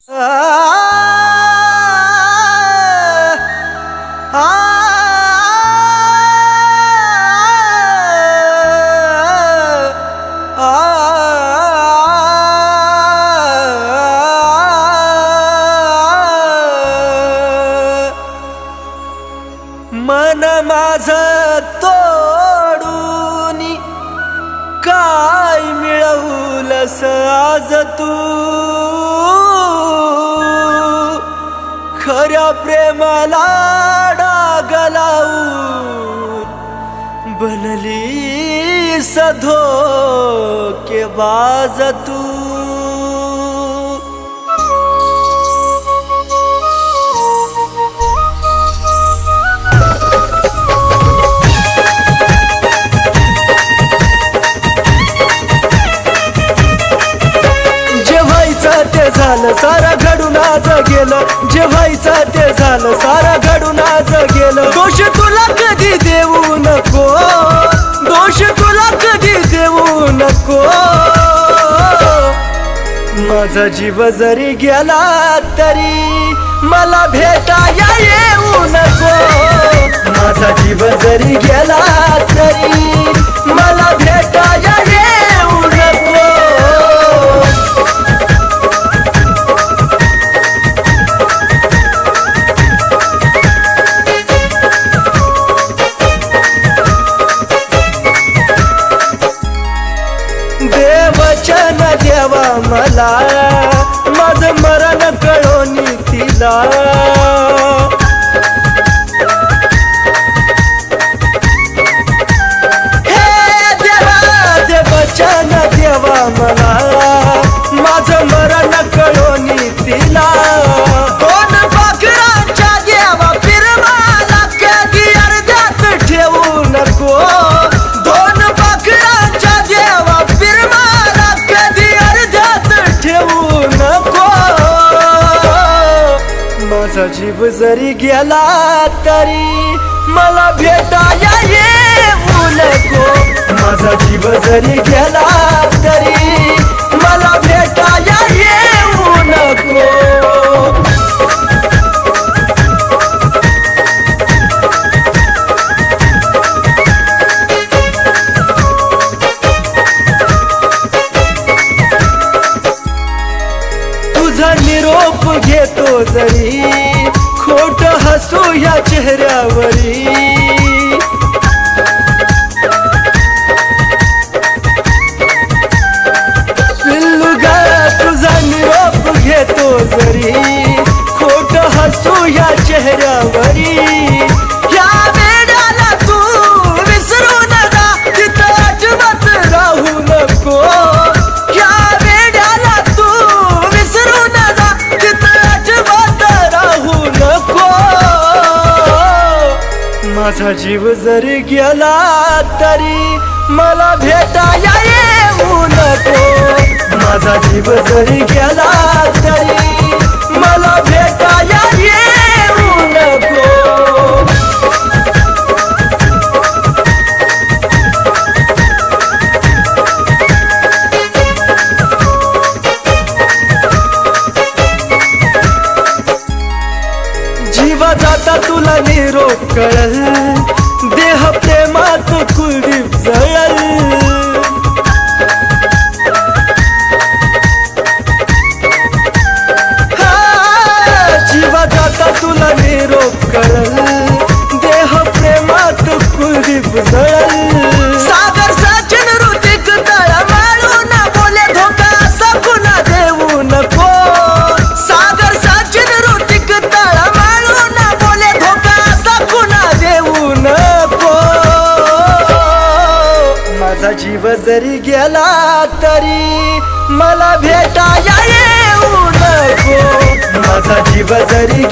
मन माझ तोडून काय मिळवलस आज तू? खऱ्या प्रेमाला डाग बनली सधो के बाज तू. झालं सारा घडून आज गेलं. जे व्हायचं ते झालं सारा घडून आज गेलं. दोष तुला कधी देऊ नको. दोष तुला कधी देऊ नको. माझा जीव जरी गेला तरी मला भेटाया येऊ नको. माझा जीव जरी गेला तरी भला जीव जरी गेला तरी मला भेटाया येऊ नको. माझा जीव जरी गेला तरी मला भेटाया येऊ नको. तुझा निरोप घेतो जरी जरी खोट हसू या चेहऱ्यावरी या वेळाला तू विसरू नका तिथं अजिबात राहू नको. या वेळाला तू विसरू नका तिथं अजिबात राहू नको. माझा जीव जरी गेला तरी मला भेटाया येऊ नको. माझा जीव जरी निरोप कळल देह प्रेमात जीव जरी गेला तरी मला भेटाया येऊ नको. माझा जीव जरी